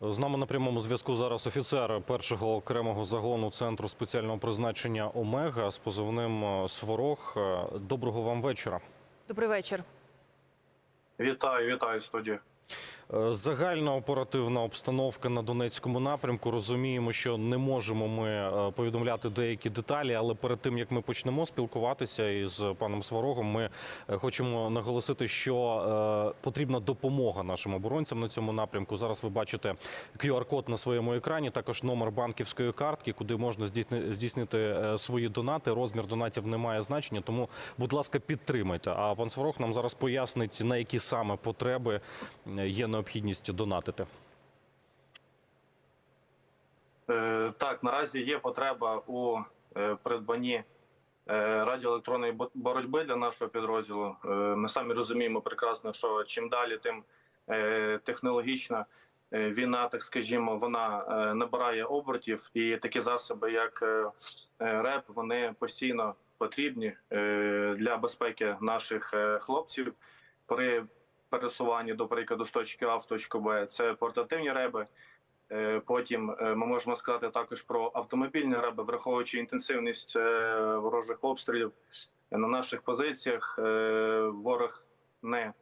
З нами на прямому зв'язку зараз офіцер першого окремого загону центру спеціального призначення Омега з позивним Сворог. Е, Доброго вам вечора. Добрий вечір. Вітаю, вітаю студію. Е, Загальна оперативна обстановка на Донецькому напрямку. Розуміємо, що не можемо ми е, повідомляти деякі деталі, але перед тим як ми почнемо спілкуватися із паном Сварогом, ми е, хочемо наголосити, що потрібна допомога нашим оборонцям на цьому напрямку. Зараз ви бачите QR-код на своєму екрані, також номер банківської картки, куди можна здійсни- здійснити свої донати. Розмір донатів не має значення, тому, будь ласка, підтримайте. А пан Сварог нам зараз пояснить, на які саме потреби є необхідність донатити. Е, так, наразі є потреба у е, придбанні е, радіоелектронної боротьби для нашого підрозділу. Е, ми самі розуміємо прекрасно, що чим далі, тим е, технологічна е, війна, так скажімо, вона е, набирає обертів, і такі засоби, як е, е, РЕП, вони постійно потрібні е, для безпеки наших е, хлопців при пересуванні, до прикладу, з точки А в точку Б. Це портативні реби. Е, Потім е, ми можемо сказати також про автомобільні реби, враховуючи інтенсивність е, ворожих обстрілів на наших позиціях. Ворог не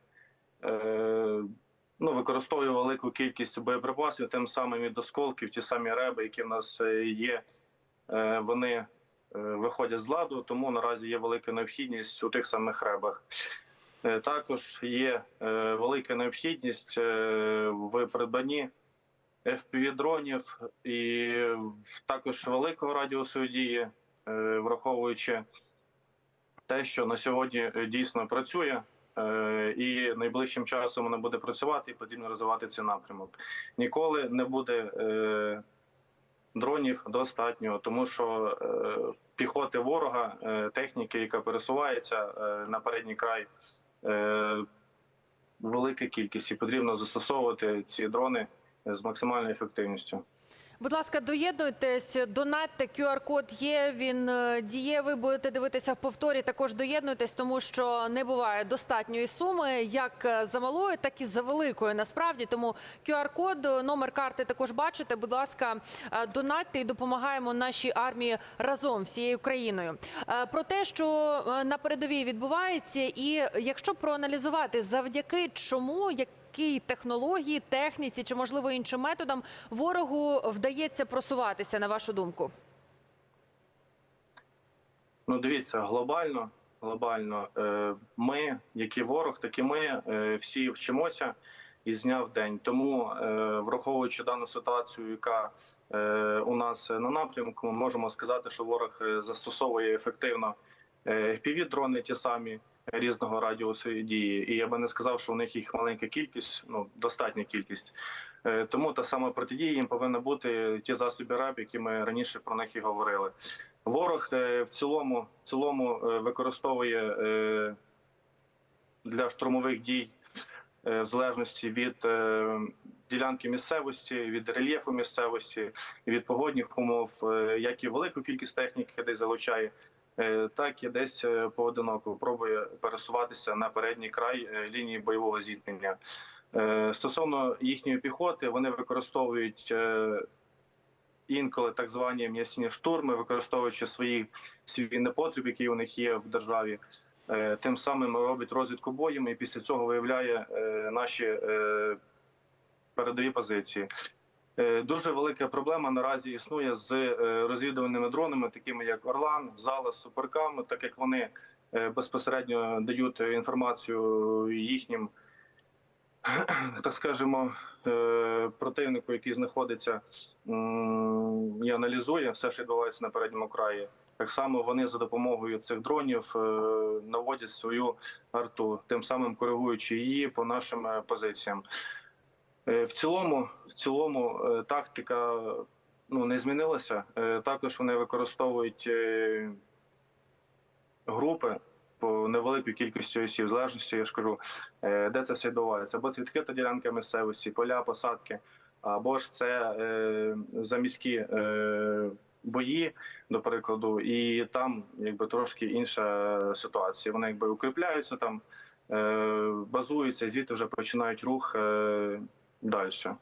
ну, використовує велику кількість боєприпасів, тим самим і досколків, ті самі реби, які в нас є, вони виходять з ладу, тому наразі є велика необхідність у тих самих ребах. Е, Також є е, велика необхідність е, в придбанні FPV-дронів і в- також великого радіусу дії, враховуючи те, що на сьогодні дійсно працює, і найближчим часом воно буде працювати, і потрібно розвивати цей напрямок. Ніколи не буде дронів достатньо, тому що піхоти ворога, техніки, яка пересувається на передній край, велика кількість, і потрібно застосовувати ці дрони з максимальною ефективністю. Будь ласка, доєднуйтесь, донатьте, QR-код є, він е, дієвий, будете дивитися в повторі, також доєднуйтесь, тому що не буває достатньої суми, як е, за малою, так і за великою, насправді. Тому QR-код, е, номер карти також бачите. Будь ласка, донатьте і допомагаємо нашій армії разом, всією країною. Про те, що на передовій відбувається, і якщо проаналізувати, завдяки чому, як якій технології, техніці чи можливо іншим методам ворогу вдається просуватися, на вашу думку? Ну, дивіться, глобально, глобально, е, ми, як і ворог, так і ми е, всі вчимося із дня в день. Тому, е, враховуючи дану ситуацію, яка у нас на напрямку, ми можемо сказати, що ворог застосовує ефективно fpv дрони ті самі різного радіусу дії. І я би не сказав, що у них їх маленька кількість, ну достатня кількість. Е, Тому та сама протидія їм повинна бути ті засоби РАБ, які ми раніше про них і говорили. Ворог е, в цілому в цілому е, використовує для штурмових дій в залежності від ділянки місцевості, від рельєфу місцевості, від погодних умов, як і велику кількість техніки десь залучає, так і десь е, поодиноко пробує пересуватися на передній край е, лінії бойового зіткнення. Е, Стосовно їхньої піхоти, вони використовують е, інколи так звані м'ясні штурми, використовуючи свої свій непотріб, який у них є в державі. Е, Тим самим робить розвідку боєм і після цього виявляє е, наші е, передові позиції. Е, Дуже велика проблема наразі існує з е, розвідувальними дронами, такими як Орлан, Зала, Суперкам, так як вони е, безпосередньо дають інформацію їхнім, так скажемо, противнику, який знаходиться і аналізує все, що відбувається на передньому краї. Так само вони за допомогою цих дронів наводять свою арту, тим самим коригуючи її по нашим позиціям. Е, В цілому, в цілому, е, тактика ну не змінилася. Е, Також вони використовують групи по невеликій кількості осіб, в залежності, я ж кажу, де це все відбувається. Або це відкрита ділянка місцевості, поля, посадки, або ж це заміські бої, до прикладу, і там якби трошки інша ситуація. Вони якби укріпляються там, базуються, звідти вже починають рух е,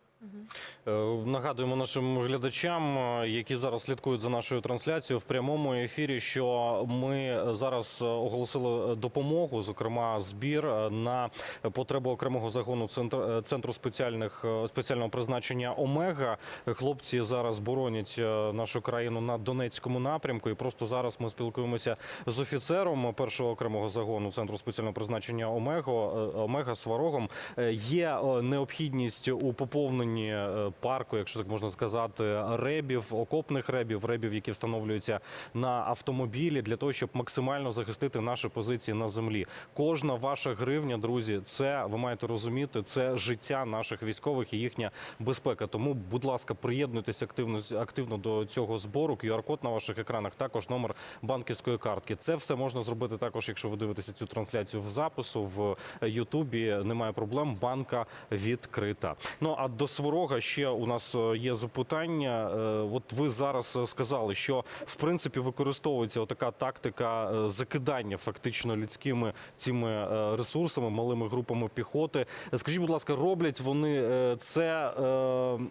Е, Нагадуємо нашим глядачам, е, які зараз слідкують за нашою трансляцією в прямому ефірі, що ми зараз е, оголосили допомогу, зокрема збір на потребу окремого загону центру, центру спеціальних спеціального призначення Омега. Хлопці зараз боронять нашу країну на Донецькому напрямку. І просто зараз ми спілкуємося з офіцером першого окремого загону центру спеціального призначення Омего е, Омега Сварогом. Є необхідність у поповненні е, парку, якщо так можна сказати, ребів, окопних ребів, ребів, які встановлюються на автомобілі, для того, щоб максимально захистити наші позиції на землі. Кожна ваша гривня, друзі, це ви маєте розуміти, це життя наших військових і їхня безпека. Тому, будь ласка, приєднуйтесь активно активно до цього збору. QR-код на ваших екранах, також номер банківської картки. Це все можна зробити також, якщо ви дивитеся цю трансляцію в запису в Ютубі. Немає проблем. Банка відкрита. Ну а до Сворога ще у нас е, є запитання. Е, От ви зараз е, сказали, що в принципі використовується отака тактика закидання фактично людськими цими ресурсами, малими групами піхоти. Скажіть, будь ласка, роблять вони це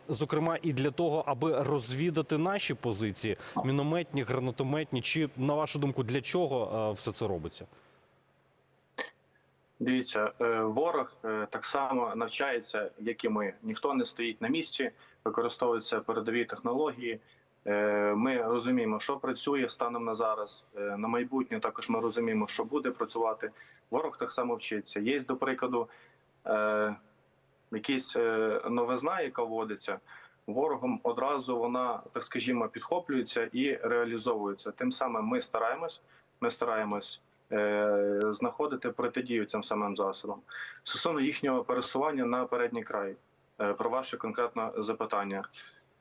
зокрема і для того, аби розвідати наші позиції, мінометні, гранатометні, чи на вашу думку, для чого все це робиться? Дивіться, е, ворог е, так само навчається, як і ми. Ніхто не стоїть на місці, використовуються передові технології. Е, Ми розуміємо, що працює станом на зараз. На майбутнє також ми розуміємо, що буде працювати. Ворог так само вчиться. Є, до прикладу, якісь новизна, яка вводиться. Ворогом одразу вона, так скажімо, підхоплюється і реалізовується. Тим самим ми стараємось, ми стараємось знаходити протидію цим самим засобам. Стосовно їхнього пересування на передній край, е, про ваше конкретне запитання.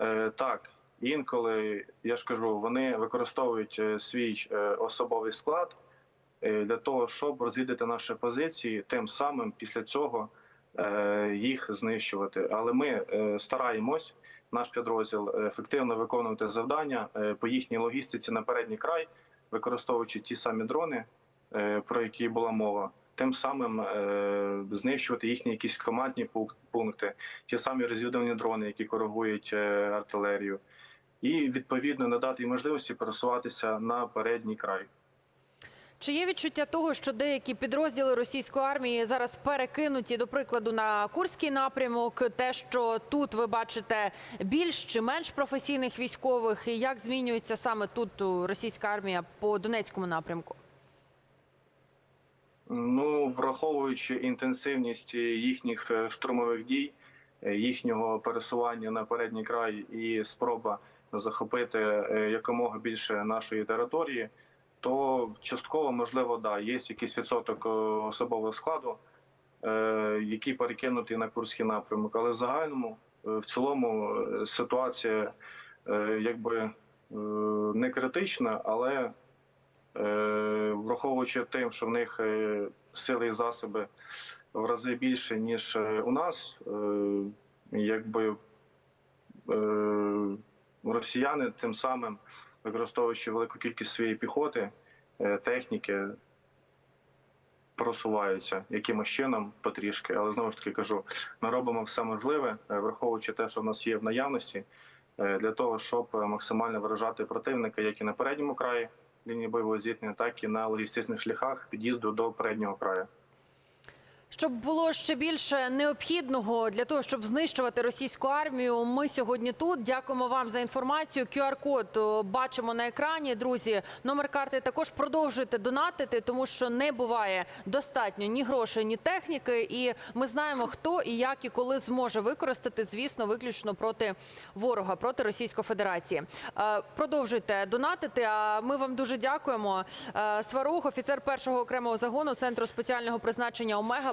Е, так, інколи я ж кажу, вони використовують е, свій е, особовий склад е, для того, щоб розвідати наші позиції, тим самим після цього е, їх знищувати. Але ми е, стараємось. Наш підрозділ е, ефективно виконувати завдання е, по їхній логістиці на передній край, використовуючи ті самі дрони, е, про які була мова, тим самим е, знищувати їхні якісь командні пунк- пункти, ті самі розвідувальні дрони, які коригують е, артилерію, і відповідно надати можливості пересуватися на передній край. Чи є відчуття того, що деякі підрозділи російської армії зараз перекинуті, до прикладу, на Курський напрямок? Те, що тут ви бачите більш чи менш професійних військових, і як змінюється саме тут російська армія по Донецькому напрямку? Ну, враховуючи інтенсивність їхніх е, штурмових дій, е, їхнього пересування на передній край і спроба захопити е, якомога більше нашої території, то частково можливо да, є якийсь відсоток е, особового складу, е, який перекинутий на Курський напрямок. Але в загальному, е, в цілому, е, ситуація е, якби е, не критична, але Е, враховуючи тим, що в них е, сили і засоби в рази більше, ніж е, у нас, е, якби е, росіяни тим самим, використовуючи велику кількість своєї піхоти, е, техніки, просуваються якимось чином потрішки, але знову ж таки кажу, ми робимо все можливе, е, враховуючи те, що в нас є в наявності, е, для того, щоб е, максимально виражати противника як і на передньому краї лінії бойового зіткнення, так і на логістичних шляхах під'їзду до переднього краю. Щоб було ще більше необхідного для того, щоб знищувати російську армію, ми сьогодні тут. Дякуємо вам за інформацію. QR-код бачимо на екрані. Друзі, номер карти також продовжуйте донатити, тому що не буває достатньо ні грошей, ні техніки. І ми знаємо, хто і як і коли зможе використати, звісно, виключно проти ворога, проти Російської Федерації. Е, Продовжуйте донатити. А ми вам дуже дякуємо. Е, Сварог, офіцер першого окремого загону центру спеціального призначення Омега,